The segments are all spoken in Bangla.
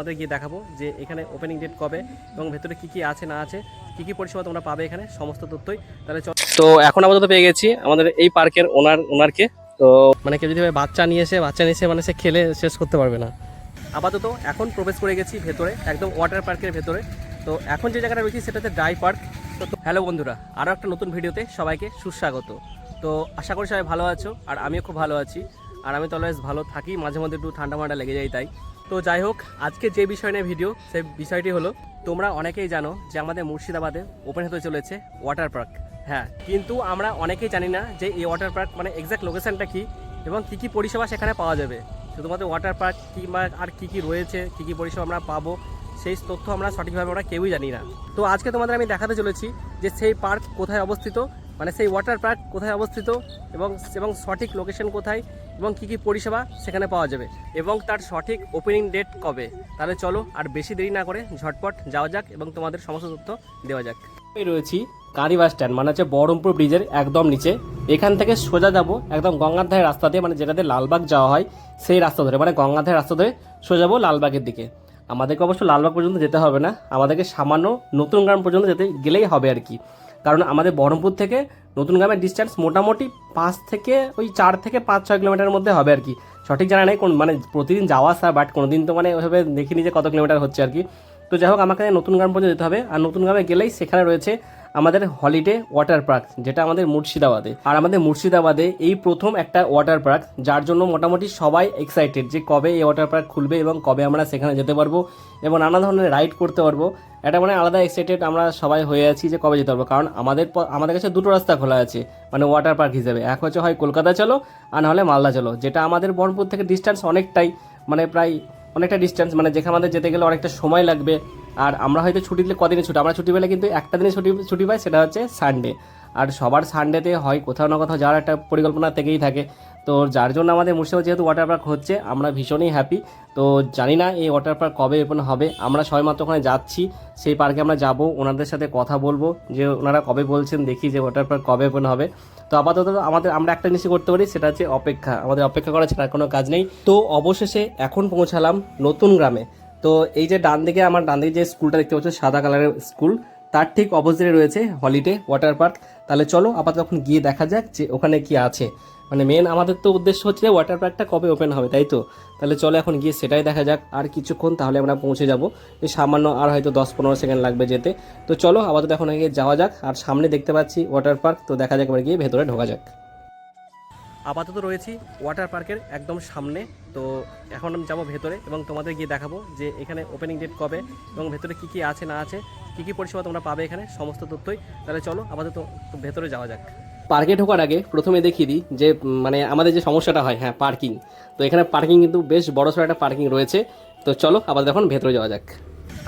আমাদের গিয়ে দেখাবো যে এখানে ওপেনিং ডেট কবে এবং ভেতরে কি কি আছে, না আছে, কি কি পরিষেবা তোমরা পাবে এখানে, সমস্ত তথ্যই তাহলে তো এখন আপাতত পেয়ে গেছি আমাদের এই পার্কের ওনার ওনারকে তো মানে কেউ যদি বাচ্চা নিয়ে এসে, বাচ্চা নিয়ে এসে মানে সে খেলে, শেষ করতে পারবে না। আপাতত এখন প্রবেশ করে গেছি ভেতরে, একদম ওয়াটার পার্কের ভেতরে। তো এখন যে জায়গাটা রয়েছি সেটা হচ্ছে ড্রাই পার্ক তো হ্যালো বন্ধুরা আরও একটা নতুন ভিডিওতে সবাইকে সুস্বাগত। তো আশা করি সবাই ভালো আছো, আর আমিও খুব ভালো আছি। আর আমি তো অলওয়েজ ভালো থাকি, মাঝে মধ্যে একটু ঠান্ডা মান্ডা লেগে যায় তাই। তো যাই হোক, আজকে যে বিষয় নিয়ে ভিডিও সেই বিষয়টি হলো, তোমরা অনেকেই জানো যে আমাদের মুর্শিদাবাদে ওপেন হতে চলেছে ওয়াটার পার্ক হ্যাঁ কিন্তু আমরা অনেকেই জানি না যে এই ওয়াটার পার্ক মানে এক্স্যাক্ট লোকেশনটা কি এবং কী কী পরিষেবা সেখানে পাওয়া যাবে। শুধুমাত্র ওয়াটার পার্ক কিংবা আর কী কী রয়েছে, কী কী পরিষেবা আমরা পাবো, সেই তথ্য আমরা সঠিকভাবে আমরা কেউই জানি না। তো আজকে তোমাদের আমি দেখাতে চলেছি যে সেই পার্ক কোথায় অবস্থিত মানে সেই ওয়াটার পার্ক কোথায় অবস্থিত এবং এবং সঠিক লোকেশন কোথায় এবং কী কী পরিষেবা সেখানে পাওয়া যাবে এবং তার সঠিক ওপেনিং ডেট কবে? তাহলে চলো আর বেশি দেরি না করে ঝটপট যাওয়া যাক এবং তোমাদের সমস্ত তথ্য দেওয়া যাক। আমি রয়েছি কারি বাস স্ট্যান্ড মানে হচ্ছে বহরমপুর ব্রিজের একদম নিচে। এখান থেকে সোজা যাব একদম গঙ্গার ধারের রাস্তা দিয়ে মানে যেটাতে লালবাগ যাওয়া হয়, সেই রাস্তা ধরে মানে গঙ্গার ধারের রাস্তা ধরে সোজা যাব লালবাগের দিকে। আমাদেরকে অবশ্য লালবাগ পর্যন্ত যেতে হবে না, আমাদেরকে সামান্য নতুন গ্রাম পর্যন্ত যেতে গেলেই হবে আর কি। কারণ আমাদের বহরমপুর থেকে নতুন গ্রামের ডিস্টেন্স মোটামুটি পাঁচ থেকে, ওই চার থেকে পাঁচ, ছয় কিলোমিটারের মধ্যে হবে আর কি। সঠিক জানা নেই কোন মানে প্রতিদিন যাওয়া আসা বাট কোনো দিন তো মানে ওইভাবে দেখিনি যে কত কিলোমিটার হচ্ছে আর কি। তো যাই হোক, আমাকে নতুন গ্রাম পর্যন্ত যেতে হবে। আর নতুন গ্রামে গেলেই সেখানে রয়েছে আমাদের হলিডে ওয়াটার পার্ক যেটা আমাদের মুর্শিদাবাদে। আর আমাদের মুর্শিদাবাদে এই প্রথম একটা ওয়াটার পার্ক যার জন্য মোটামুটি সবাই এক্সাইটেড যে কবে এই ওয়াটার পার্ক খুলবে এবং কবে আমরা সেখানে যেতে পারব এবং নানা ধরনের রাইড করতে পারব। এটা মানে আলাদা এক্সাইটেড আমরা সবাই হয়ে আছি যে কবে যেতে পারব। কারণ আমাদের আমাদের কাছে দুটো রাস্তা খোলা আছে মানে ওয়াটার পার্ক হিসেবে। এক হচ্ছে হয় কলকাতা চলো, আর নাহলে মালদা চলো, যেটা আমাদের বহরমপুর থেকে ডিস্টেন্স অনেকটাই মানে প্রায় অনেকটা ডিস্টেন্স মানে যেখানে আমাদের যেতে গেলে অনেকটা সময় লাগবে। আর আমরা হয়তো ছুটি দিলে কদিনে ছুটি? আমরা ছুটি পেলে কিন্তু একটা দিনে ছুটি ছুটি পাই, সেটা হচ্ছে সানডে আর সবার সানডেতে হয় কোথাও না কোথাও যাওয়ার একটা পরিকল্পনা থেকেই থাকে। তো যার জন্য আমাদের মুর্শিদাবাদ যেহেতু ওয়াটার পার্ক হচ্ছে, আমরা ভীষণই হ্যাপি তো জানি না এই ওয়াটার পার্ক কবে ওপেন হবে। আমরা সবাই মাত্র ওখানে যাচ্ছি, সেই পার্কে আমরা যাব, ওনাদের সাথে কথা বলব, যে ওনারা কবে বলছেন দেখি যে ওয়াটার পার্ক কবে ওপেন হবে। তো আপাতত আমাদের, আমরা একটা জিনিস করতে পারি, সেটা হচ্ছে অপেক্ষা। আমাদের অপেক্ষা করা ছাড়া কোনো কাজ নেই। তো অবশেষে এখন পৌঁছালাম নতুন গ্রামে। তো এই যে ডান দিকে আমার ডান দিকে যে স্কুলটা দেখতে পাচ্ছ, সাদা কালারের স্কুল তার ঠিক অপোজিটে রয়েছে হলিডে ওয়াটার পার্ক তাহলে চলো আপাতত এখন গিয়ে দেখা যাক যে ওখানে কি আছে। মানে মেন আমাদের তো উদ্দেশ্য হচ্ছে যে ওয়াটার পার্কটা কবে ওপেন হবে, তাই তো? তাহলে চলো এখন গিয়ে সেটাই দেখা যাক। আর কিছুক্ষণ তাহলে আমরা পৌঁছে যাব। এই সামান্য আর হয়তো দশ পনেরো সেকেন্ড লাগবে যেতে। তো চলো আপাতত এখন গিয়ে যাওয়া যাক। আর সামনে দেখতে পাচ্ছি ওয়াটার পার্ক তো দেখা যাক এবার গিয়ে ভেতরে ঢোকা যাক। আপাতত রয়েছি ওয়াটার পার্কের একদম সামনে। তো এখন আমি যাব ভেতরে এবং তোমাদের গিয়ে দেখাবো যে এখানে ওপেনিং ডেট কবে এবং ভেতরে কি কি আছে না আছে কি কি পরিষেবা তোমরা পাবে এখানে সমস্ত তথ্যই। তাহলে চলো আপাতত ভেতরে যাওয়া যাক। পার্কে ঢোকার আগে প্রথমে দেখিয়ে দিই যে মানে আমাদের যে সমস্যাটা হয় হ্যাঁ পার্কিং তো এখানে পার্কিং কিন্তু বেশ বড় সড়ো একটা পার্কিং রয়েছে। তো চলো আপাতত এখন ভেতরে যাওয়া যাক।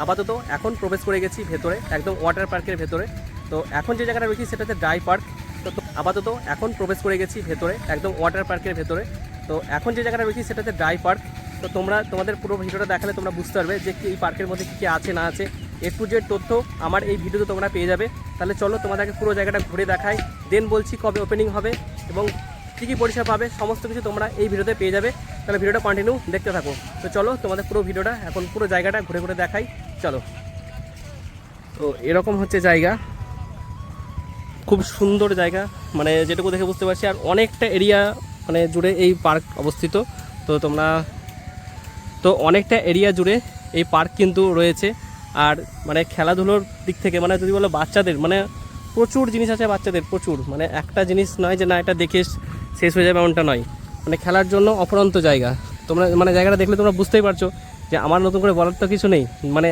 আপাতত এখন প্রবেশ করে গেছি ভেতরে একদম ওয়াটার পার্কের ভেতরে। তো এখন যে জায়গাটা রয়েছি সেটা হচ্ছে ড্রাই পার্ক তো আপাতত এখন প্রবেশ করে গেছি ভেতরে, একদম ওয়াটার পার্কের ভেতরে। তো এখন যে জায়গাটা রয়েছি সেটা হচ্ছে ড্রাই পার্ক তো তোমরা, তোমাদের পুরো ভিডিওটা দেখালে তোমরা বুঝতে পারবে যে এই পার্কের মধ্যে কী কী আছে, না আছে। এ টু জেড তথ্য আমার এই ভিডিওতে তোমরা পেয়ে যাবে। তাহলে চলো তোমাদেরকে পুরো জায়গাটা ঘুরে দেখাই। দেন বলছি কবে ওপেনিং হবে এবং কী কী পরিষেবা পাবে, সমস্ত কিছু তোমরা এই ভিডিওতে পেয়ে যাবে। তাহলে ভিডিওটা কন্টিনিউ দেখতে থাকো। তো চলো তোমাদের পুরো ভিডিওটা, এখন পুরো জায়গাটা ঘুরে ঘুরে দেখাই। চলো। তো এরকম হচ্ছে জায়গা। খুব সুন্দর জায়গা মানে যেটুকু দেখে বুঝতে পারছি, আর অনেকটা এরিয়া মানে জুড়ে এই পার্ক অবস্থিত। তো তোমরা, তো অনেকটা এরিয়া জুড়ে এই পার্ক কিন্তু রয়েছে। আর মানে খেলাধুলোর দিক থেকে মানে যদি বলো বাচ্চাদের মানে প্রচুর জিনিস আছে বাচ্চাদের, প্রচুর। মানে একটা জিনিস নয় যে না, এটা দেখে শেষ হয়ে যাবে এমনটা নয়। মানে খেলার জন্য অপরন্ত জায়গা। তোমরা মানে জায়গাটা দেখলে তোমরা বুঝতেই পারছ যে আমার নতুন করে বলার তো কিছু নেই। মানে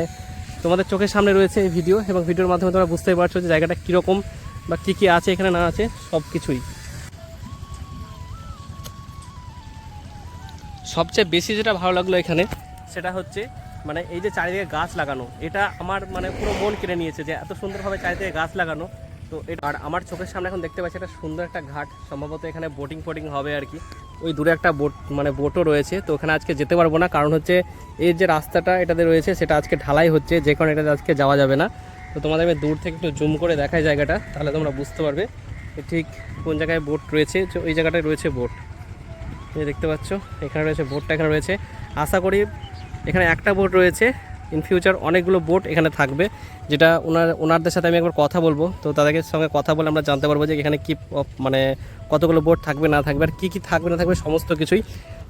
তোমাদের চোখের সামনে রয়েছে এই ভিডিও এবং ভিডিওর মাধ্যমে তোমরা বুঝতেই পারছ যে জায়গাটা কীরকম। বা কী কী আছে এখানে না আছে, সব কিছুই। সবচেয়ে বেশি যেটা ভালো লাগল এখানে, সেটা হচ্ছে মানে এই যে চারিদিকে গাছ লাগানো, এটা আমার মানে পুরো মন কেড়ে নিয়েছে যে এত সুন্দরভাবে চারিদিকে গাছ লাগানো। তো এটা, আর আমার চোখের সামনে এখন দেখতে পাচ্ছি একটা সুন্দর একটা ঘাট, সম্ভবত এখানে বোটিং ফোটিং হবে আর কি। ওই দূরে একটা বোট মানে বোটও রয়েছে, তো ওখানে আজকে যেতে পারব না, কারণ হচ্ছে এই যে রাস্তাটা এটাতে রয়েছে, সেটা আজকে ঢালাই হচ্ছে, যে কারণে এটাতে আজকে যাওয়া যাবে না। তো তোমাদের আমি দূর থেকে একটু জুম করে দেখাই জায়গাটা, তাহলে তোমরা বুঝতে পারবে ঠিক কোন জায়গায় বোট রয়েছে ওই জায়গাটায় রয়েছে বোট এই দেখতে পাচ্ছ, এখানে রয়েছে বোটটা এখানে রয়েছে। আশা করি এখানে একটা বোট রয়েছে। ইন ফিউচার অনেকগুলো বোট এখানে থাকবে, যেটা ওনার, ওনারদের সাথে আমি একবার কথা বলব। তো তাদেরকে সঙ্গে কথা বলে আমরা জানতে পারব যে এখানে কি মানে কতগুলো বোট থাকবে, না থাকবে, আর কী কী থাকবে, না থাকবে, সমস্ত কিছুই।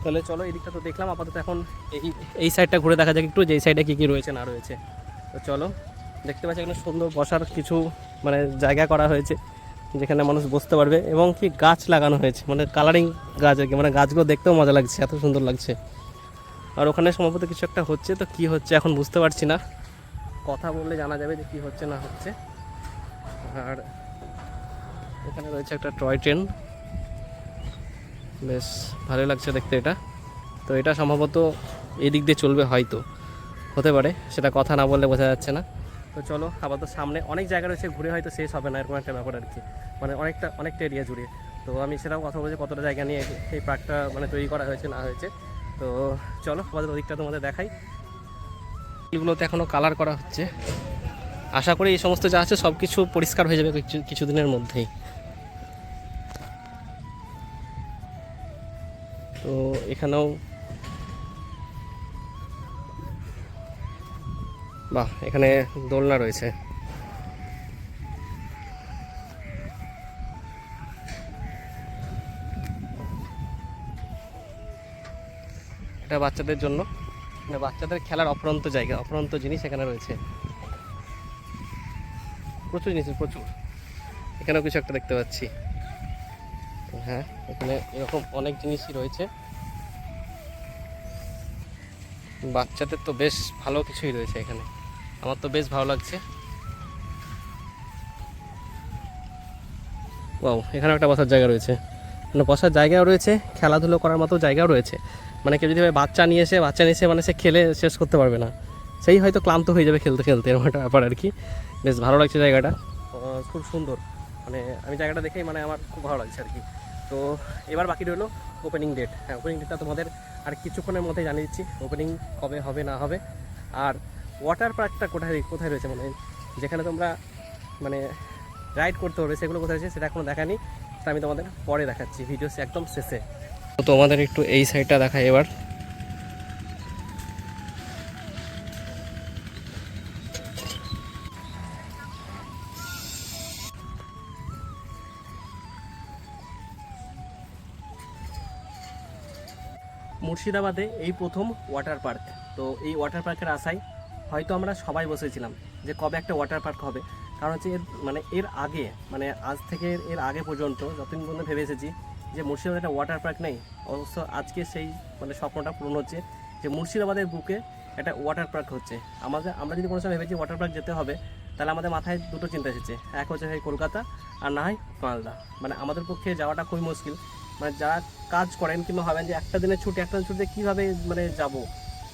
তাহলে চলো এই দিকটা তো দেখলাম, আপাতত এখন এই এই সাইডটা ঘুরে দেখা যাক একটু, যে এই সাইডে কী কী রয়েছে, না রয়েছে। তো চলো দেখতে পাচ্ছি এখানে সুন্দর বসার কিছু মানে জায়গা করা হয়েছে, যেখানে মানুষ বসতে পারবে এবং কি গাছ লাগানো হয়েছে মানে কালারিং গাছ আর কি মানে গাছগুলো দেখতেও মজা লাগছে, এত সুন্দর লাগছে। আর ওখানে সম্ভবত কিছু একটা হচ্ছে, তো কি হচ্ছে এখন বুঝতে পারছি না। কথা বললে জানা যাবে যে কি হচ্ছে, না হচ্ছে। আর এখানে রয়েছে একটা টয় ট্রেন বেশ ভালো লাগছে দেখতে এটা। তো এটা সম্ভবত এই দিক দিয়ে চলবে হয়তো, হতে পারে, সেটা কথা না বললে বোঝা যাচ্ছে না। তো চলো আপাতত সামনে অনেক জায়গা রয়েছে, ঘুরে হয়তো শেষ হবে না, এরকম একটা ব্যাপার আর কি। মানে অনেকটা অনেকটা এরিয়া জুড়ে। তো আমি সেটাও কথা বলছি কতটা জায়গা নিয়ে এই পার্কটা মানে তৈরি করা হয়েছে, না হয়েছে। তো চলো আমাদের ওদিকটা তোমাদের দেখাই। এগুলোতে এখনও কালার করা হচ্ছে। আশা করি এই সমস্ত যা আছে সব কিছু পরিষ্কার হয়ে যাবে কিছু, কিছুদিনের মধ্যেই। তো এখানেও বাহ, এখানে দোলনা রয়েছে। এটা বাচ্চাদের জন্য। বাচ্চাদের খেলার অফুরন্ত জায়গা, অফুরন্ত জিনিস এখানে রয়েছে। প্রচুর জিনিস, প্রচুর। এখানেও কিছু একটা দেখতে পাচ্ছি। হ্যাঁ এখানে এরকম অনেক জিনিসই রয়েছে। বাচ্চাদের তো বেশ ভালো কিছুই রয়েছে এখানে। আমার তো বেশ ভালো লাগছে। ওয়াও এখানে একটা বসার জায়গা রয়েছে। মানে বসার জায়গাও রয়েছে, খেলাধুলো করার মতো জায়গাও রয়েছে। মানে কেউ যদি বাচ্চা নিয়ে এসে, বাচ্চা নিয়ে এসে মানে সে খেলে শেষ করতে পারবে না। সেই হয়তো ক্লান্ত হয়ে যাবে খেলতে খেলতে, এরকম একটা ব্যাপার আর কি। বেশ ভালো লাগছে জায়গাটা। খুব সুন্দর। মানে আমি জায়গাটা দেখেই মানে আমার খুব ভালো লাগছে আর কি। তো, এবার বাকি রইল ওপেনিং ডেট হ্যাঁ ওপেনিং ডেটটা তোমাদের আর কিছুক্ষণের মধ্যে জানিয়ে দিচ্ছি। ওপেনিং কবে হবে, না হবে। আর ওয়াটার পার্কটা কোথায় কোথায় রয়েছে? মানে যেখানে তোমরা মানে রাইড করতে পারবে, সেগুলো কোথায় রয়েছে সেটা এখনও দেখানি সেটা আমি তোমাদের পরে দেখাচ্ছি ভিডিও একদম শেষে। তো তোমাদের একটু এই সাইডটা দেখাই এবার। মুর্শিদাবাদে এই প্রথম ওয়াটার পার্ক তো এই ওয়াটার পার্কের আশায় হয়তো আমরা সবাই বসেছিলাম যে কবে একটা ওয়াটার পার্ক হবে। কারণ হচ্ছে এর মানে এর আগে মানে আজ থেকে এর আগে পর্যন্ত যতদিন পর্যন্ত ভেবে এসেছি যে মুর্শিদাবাদে একটা ওয়াটার পার্ক নেই, অবশ্য আজকে সেই মানে স্বপ্নটা পূরণ হচ্ছে যে মুর্শিদাবাদের বুকে একটা ওয়াটার পার্ক হচ্ছে। আমাদের, আমরা যদি কোনো সময় ভেবেছি ওয়াটার পার্ক যেতে হবে, তাহলে আমাদের মাথায় দুটো চিন্তা এসেছে। এক হচ্ছে হয় কলকাতা, আর না হয় মালদা। মানে আমাদের পক্ষে যাওয়াটা খুবই মুশকিল। মানে যারা কাজ করেন কিংবা ভাবেন যে একটা দিনের ছুটি, একটা দিনের ছুটিতে কীভাবে মানে যাব?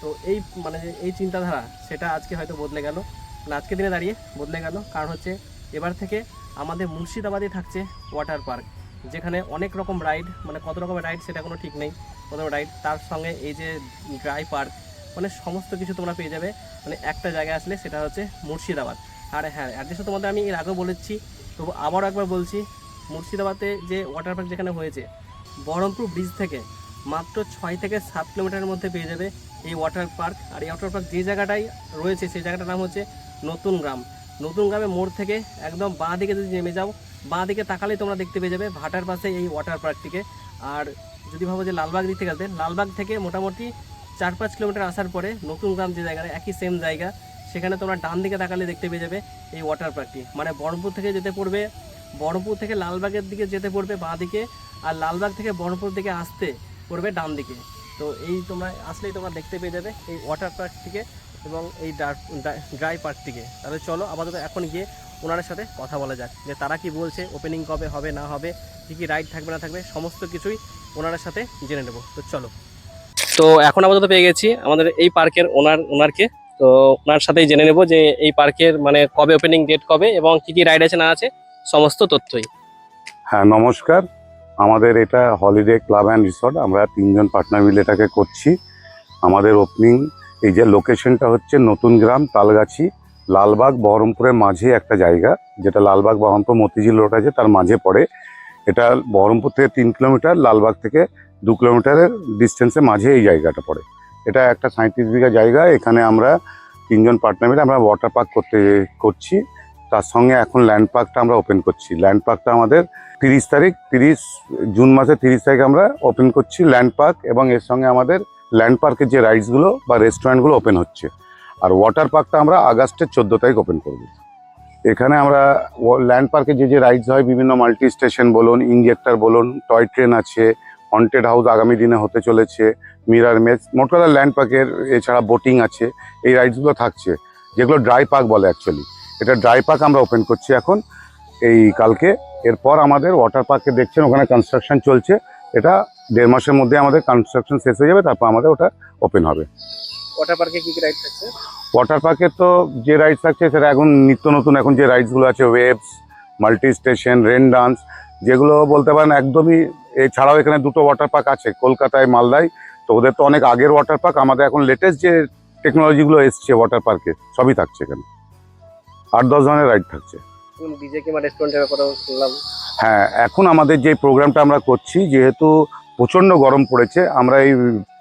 তো এই মানে এই চিন্তাধারা, সেটা আজকে হয়তো বদলে গেল। মানে আজকে দিনে দাঁড়িয়ে বদলে গেল। কারণ হচ্ছে, এবার থেকে আমাদের মুর্শিদাবাদে থাকছে ওয়াটার পার্ক যেখানে অনেক রকম রাইড মানে কত রকমের রাইড সেটা কোনো ঠিক নেই। কত রাইড তার সঙ্গে এই যে ড্রাই পার্ক মানে সমস্ত কিছু তোমরা পেয়ে যাবে। মানে একটা জায়গায় আসলে সেটা হচ্ছে মুর্শিদাবাদ। আর হ্যাঁ অ্যাড্রেসটা তোমাদের আমি এর আগেও বলেছি, তবু আবারও একবার বলছি, মুর্শিদাবাদে যে ওয়াটার পার্ক যেখানে হয়েছে, বহরমপুর ব্রিজ থেকে মাত্র ছয় থেকে সাত কিলোমিটারের মধ্যে পেয়ে যাবে এই ওয়াটার পার্ক আর এই ওয়াটার পার্ক যে জায়গাটায় রয়েছে, সেই জায়গাটার নাম হচ্ছে নতুন গ্রাম। নতুন গ্রামে মোড় থেকে একদম বাঁ দিকে যদি নেমে যাও, বাঁ দিকে তাকালেই তোমরা দেখতে পেয়ে যাবে ভাটার পাশে এই ওয়াটার পার্কটিকে আর যদি ভাবো যে লালবাগ দিক থেকে লালবাগ থেকে মোটামুটি চার পাঁচ কিলোমিটার আসার পরে নতুন গ্রাম যে জায়গাটা, একই সেম জায়গা, সেখানে তোমরা ডান দিকে তাকালে দেখতে পেয়ে যাবে এই ওয়াটার পার্কটি মানে বহরমপুর থেকে যেতে পড়বে, বহরমপুর থেকে লালবাগের দিকে যেতে পড়বে বাঁ দিকে। আর লালবাগ থেকে বহরমপুর দিকে আসতে পড়বে ডান দিকে। তো এই তোমরা আসলেই তোমরা দেখতে পেয়ে যাবে এই ওয়াটার পার্কটিকে এবং এই ড্রাই পার্কটিকে তাহলে চলো আপাতত এখন গিয়ে ওনাদের সাথে কথা বলা যাক। যে তারা কি বলছে ওপেনিং কবে হবে, না হবে, কী কী রাইড থাকবে, না থাকবে, সমস্ত কিছুই ওনাদের সাথে জেনে নেব। তো চলো। তো এখন আপাতত পেয়ে গেছি আমাদের এই পার্কের ওনার ওনারকে তো ওনার সাথেই জেনে নেব যে এই পার্কের মানে কবে ওপেনিং ডেট কবে এবং কি কি রাইড আছে, না আছে, সমস্ত তথ্যই। হ্যাঁ নমস্কার। আমাদের এটা হলিডে ক্লাব অ্যান্ড রিসর্ট আমরা তিনজন পার্টনার মিলে এটাকে করছি। আমাদের ওপেনিং এই যে লোকেশনটা হচ্ছে নতুন গ্রাম তালগাছি, লালবাগ, বহরমপুরের মাঝে একটা জায়গা, যেটা লালবাগ, বহরমপুর, মতিঝিল রোড আছে, তার মাঝে পড়ে। এটা বহরমপুর থেকে তিন কিলোমিটার লালবাগ থেকে দু কিলোমিটারের ডিস্টেন্সের মাঝে এই জায়গাটা পড়ে। এটা একটা সাঁত্রিশ বিঘা জায়গা, এখানে আমরা তিনজন পার্টনার মিলে আমরা ওয়াটার পার্ক করতে করছি। তার সঙ্গে এখন ল্যান্ড পার্কটা আমরা ওপেন করছি। ল্যান্ড পার্কটা আমাদের তিরিশ তারিখ, তিরিশ জুন মাসের তিরিশ তারিখ আমরা ওপেন করছি ল্যান্ড পার্ক এবং এর সঙ্গে আমাদের ল্যান্ড পার্কের যে রাইডসগুলো বা রেস্টুরেন্টগুলো ওপেন হচ্ছে। আর ওয়াটার পার্কটা আমরা আগস্টের চোদ্দ তারিখ ওপেন করব। এখানে আমরা ল্যান্ড পার্কে যে যে রাইডস হয়, বিভিন্ন মাল্টি স্টেশন বলুন ইঞ্জেক্টর বলুন টয় ট্রেন আছে হন্টেড হাউস আগামী দিনে হতে চলেছে মিরার মেজ মোট কথা ল্যান্ড পার্কের এছাড়া বোটিং আছে, এই রাইডসগুলো থাকছে, যেগুলো ড্রাই পার্ক বলে অ্যাকচুয়ালি এটা ড্রাই পার্ক আমরা ওপেন করছি এখন এই কালকে। এরপর আমাদের ওয়াটার পার্কে দেখছেন ওখানে কনস্ট্রাকশন চলছে। এটা দেড় মাসের মধ্যে আমাদের কনস্ট্রাকশন শেষ হয়ে যাবে তারপর আমাদের ওটা ওপেন হবে। ওয়াটার পার্কে কি কি রাইড থাকছে ওয়াটার পার্কে তো যে রাইডস থাকছে সেটা এখন নিত্য নতুন এখন যে রাইডসগুলো আছে waves multi station rain dance যেগুলো বলতে পারেন একদমই এছাড়াও এখানে দুটো ওয়াটার পার্ক আছে কলকাতায় মালদায়। তো ওদের তো অনেক আগের ওয়াটার পার্ক আমাদের এখন লেটেস্ট যে টেকনোলজিগুলো এসছে ওয়াটার পার্কে সবই থাকছে এখানে। আট দশ ধরনের রাইড থাকছে। ডিজে কিংবা রেস্টুরেন্টের কথা শুনলাম। হ্যাঁ এখন আমাদের যে প্রোগ্রামটা আমরা করছি যেহেতু প্রচণ্ড গরম পড়েছে আমরা এই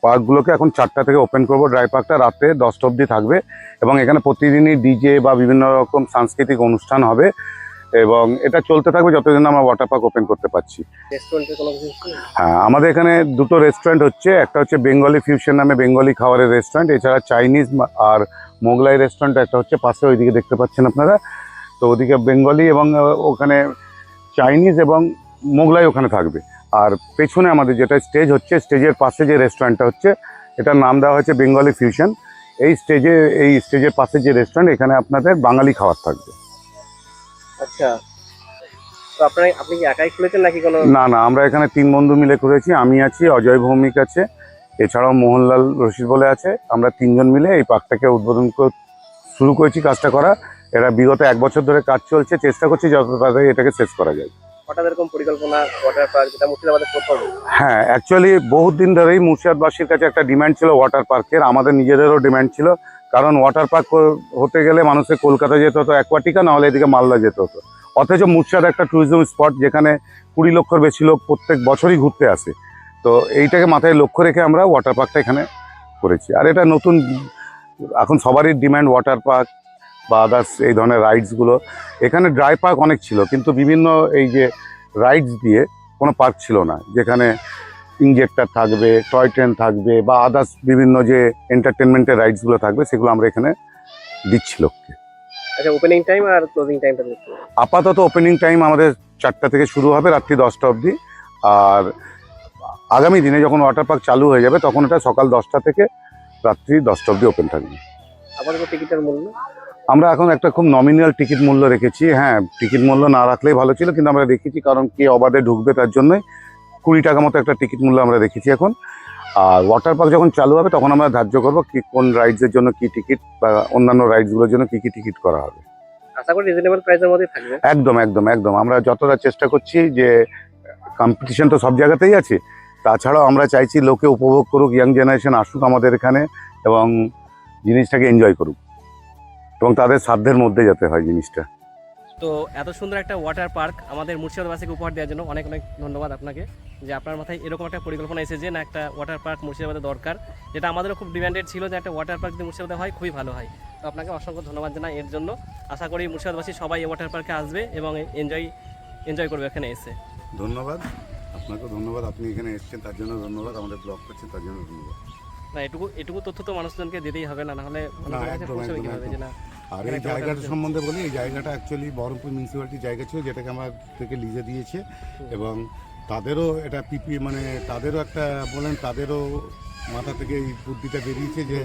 পার্কগুলোকে এখন চারটা থেকে ওপেন করব। ড্রাই পার্কটা রাতে দশটা অবধি থাকবে এবং এখানে প্রতিদিনই ডিজে বা বিভিন্ন রকম সাংস্কৃতিক অনুষ্ঠান হবে এবং এটা চলতে থাকবে যতদিন আমরা ওয়াটার পার্ক ওপেন করতে পারছি। হ্যাঁ আমাদের এখানে দুটো রেস্টুরেন্ট হচ্ছে একটা হচ্ছে বেঙ্গলি ফিউশন নামে বেঙ্গলি খাবারের রেস্টুরেন্ট এছাড়া চাইনিজ আর মোগলাই রেস্টুরেন্ট একটা হচ্ছে পাশে ওইদিকে দেখতে পাচ্ছেন আপনারা। তো ওদিকে বেঙ্গলি এবং ওখানে চাইনিজ এবং মোগলাই ওখানে থাকবে। আর পেছনে আমাদের যেটা স্টেজ হচ্ছে স্টেজের পাশে যে রেস্টুরেন্টটা হচ্ছে এটার নাম দেওয়া হয়েছে বেঙ্গলি ফিউশন এই স্টেজে এই স্টেজের পাশে যে রেস্টুরেন্ট এখানে আপনাদের বাঙালি খাবার থাকবে। আচ্ছা। তো আপনি একাই খুলেছেন নাকি কোনো না না আমরা এখানে তিন বন্ধু মিলে করেছি। আমি আছি অজয় ভৌমিক আছে এছাড়াও মোহনলাল রশিদ বলে আছে আমরা তিনজন মিলে এই পার্কটাকে উদ্বোধন শুরু করেছি কাজটা করা। এরা বিগত এক বছর ধরে কাজ চলছে চেষ্টা করছি যত তাড়াতাড়ি এটাকে শেষ করা যায়। হঠাৎ এরকম পরিকল্পনা ওয়াটার পার্ক যেটা মুর্শিদাবাদের প্রথম হ্যাঁ অ্যাকচুয়ালি বহুত দিন ধরেই মুর্শিদাবাসীর কাছে একটা ডিমান্ড ছিল ওয়াটার পার্কের আমাদের নিজেদেরও ডিমান্ড ছিল। কারণ ওয়াটার পার্ক হতে গেলে মানুষের কলকাতা যেতে হতো অ্যাকোয়াটিকা নাহলে এদিকে মালদা যেতে হতো। অথচ মুর্শিদাবাদ একটা ট্যুরিজম স্পট যেখানে কুড়ি লক্ষর বেশি লোক প্রত্যেক বছরই ঘুরতে আসে। তো এইটাকে মাথায় লক্ষ্য রেখে আমরা ওয়াটার পার্কটা এখানে করেছি। আর এটা নতুন এখন সবারই ডিমান্ড ওয়াটার পার্ক বা আদার্স এই ধরনের রাইডসগুলো এখানে ড্রাই পার্ক অনেক ছিল কিন্তু বিভিন্ন এই যে রাইডস দিয়ে কোনো পার্ক ছিল না। যেখানে ইঞ্জেক্টর থাকবে টয় ট্রেন থাকবে বা আদার্স বিভিন্ন যে এন্টারটেনমেন্টের রাইডসগুলো থাকবে সেগুলো আমরা এখানে দিচ্ছি লোককে। আচ্ছা ওপেনিং টাইম আর ক্লোজিং টাইমটা আপাতত ওপেনিং টাইম আমাদের চারটা থেকে শুরু হবে রাত্রি দশটা অবধি। আর আগামী দিনে যখন ওয়াটার পার্ক চালু হয়ে যাবে তখন এটা সকাল দশটা থেকে রাত্রি দশটা অবধি ওপেন থাকবে। আপাতত টিকিটের মূল্য? আমরা এখন একটা খুব নমিনাল টিকিট মূল্য রেখেছি। হ্যাঁ টিকিট মূল্য না রাখলেই ভালো ছিল কিন্তু আমরা রেখেছি কারণ কে অবাধে ঢুকবে তার জন্যই। কুড়ি টাকা মতো একটা টিকিট মূল্য আমরা রেখেছি এখন। আর ওয়াটার পার্ক যখন চালু হবে তখন আমরা ধার্য করব কি কোন রাইডসের জন্য কি টিকিট বা অন্যান্য রাইডসগুলোর জন্য কি কি টিকিট করা হবে। আশা করি রিজনেবল প্রাইসের মধ্যেই থাকবে। একদম একদম একদম। আমরা যতটা চেষ্টা করছি যে কম্পিটিশন তো সব জায়গাতেই আছে তাছাড়াও আমরা চাইছি লোকে উপভোগ করুক ইয়াং জেনারেশন আসুক আমাদের এখানে এবং জিনিসটাকে এনজয় করুক এবং তাদের সাধ্যের মধ্যে যাতে হয় জিনিসটা। তো এত সুন্দর একটা ওয়াটার পার্ক আমাদের মুর্শিদাবাদবাসীকে উপহার দেওয়ার জন্য অনেক অনেক ধন্যবাদ আপনাকে যে আপনার মাথায় এরকম একটা পরিকল্পনা এসেছে না একটা ওয়াটার পার্ক মুর্শিদাবাদে দরকার যেটা আমাদেরও খুব ডিমান্ডেড ছিল যে একটা ওয়াটার পার্ক যদি মুর্শিদাবাদে হয় খুবই ভালো হয়। তো আপনাকে অসংখ্য ধন্যবাদ জানাই এর জন্য। আশা করি মুর্শিদাবাদবাসী সবাই এই ওয়াটার পার্কে আসবে এবং এনজয় এনজয় করবে এখানে এসে। ধন্যবাদ। আপনাকে ধন্যবাদ আপনি এখানে এসেছেন তার জন্য ধন্যবাদ আমাদের ব্লগ করছেন তার জন্য ধন্যবাদ। না এটুকু এটুকু তথ্য তো মানুষজনকে দিতেই হবে না নাহলে আর এই জায়গাটা সম্বন্ধে বলি এই জায়গাটা অ্যাকচুয়ালি বহরমপুর মিউনিসিপ্যালিটির জায়গা ছিল যেটাকে আমার থেকে লিজে দিয়েছে এবং তাদেরও এটা পিপি মানে তাদেরও একটা বলেন তাদেরও মাথা থেকে এই বুদ্ধিটা বেরিয়েছে যে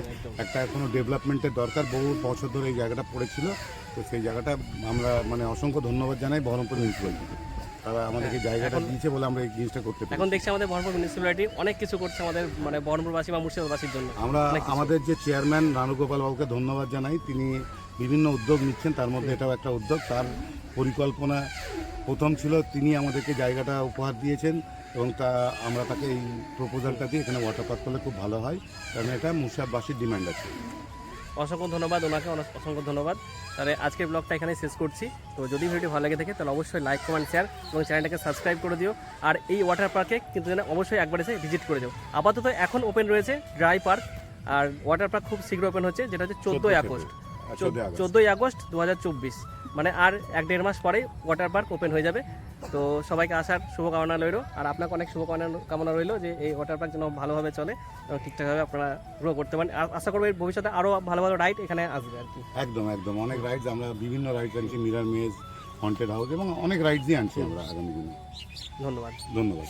একটা এখনও ডেভেলপমেন্টের দরকার বহু বছর ধরে এই জায়গাটা পড়েছিল তো সেই জায়গাটা আমরা মানে অসংখ্য ধন্যবাদ জানাই বহরমপুর মিউনিসিপ্যালিটিকে তারা আমাদেরকে জায়গাটা দিয়েছে বলে আমরা এই জিনিসটা করতে পারি এখন দেখছি আমাদের বহরমপুর মিউনিসিপ্যালিটি অনেক কিছু করছে আমাদের মানে বহরমপুরবাসী বা মুর্শিদাবাদবাসীর জন্য। আমরা আমাদের যে চেয়ারম্যান রানুগোপাল বাবুকে ধন্যবাদ জানাই তিনি বিভিন্ন উদ্যোগ নিচ্ছেন তার মধ্যে এটাও একটা উদ্যোগ। তার পরিকল্পনা প্রথম ছিল তিনি আমাদেরকে জায়গাটা উপহার দিয়েছেন এবং তা আমরা তাকে এই প্রপোজালটা দিয়ে এখানে ওয়াটার পার্ক করলে খুব ভালো হয় কারণ এটা মুর্শিদাবাসীর ডিমান্ড আছে। অসংখ্য ধন্যবাদ ওনাকে অনেক- অসংখ্য ধন্যবাদ। তাহলে আজকের ব্লগটা এখানে শেষ করছি। তো যদি ভিডিওটি ভালো লেগে থাকে তাহলে অবশ্যই লাইক কমেন্ট শেয়ার এবং চ্যানেলটাকে সাবস্ক্রাইব করে দিও। আর এই ওয়াটার পার্কে কিন্তু যেন অবশ্যই একবার এসে ভিজিট করে যাও। আপাতত এখন ওপেন রয়েছে ড্রাই পার্ক আর ওয়াটার পার্ক খুব শীঘ্র ওপেন হচ্ছে যেটা হচ্ছে চোদ্দোই আগস্ট। চোদ্দই আগস্ট। আগস্ট দু মানে আর এক দেড় মাস পরেই ওয়াটার পার্ক ওপেন হয়ে যাবে। তো সবাইকে আসার শুভকামনা রইল। আর আপনাকে অনেক শুভকামনা কামনা রইল যে এই ওয়াটার পার্ক যেন ভালোভাবে চলে এবং ঠিকঠাকভাবে আপনারা গ্রো করতে পারেন। আর আশা করব ভবিষ্যতে আরও ভালো ভালো রাইড এখানে আসবে আর কি। একদম একদম। অনেক রাইডস আমরা বিভিন্ন রাইডস আনছি মিরার মেজ হন্টেড হাউস এবং অনেক রাইডসই আনছি আমরা আগামী দিনে। ধন্যবাদ। ধন্যবাদ।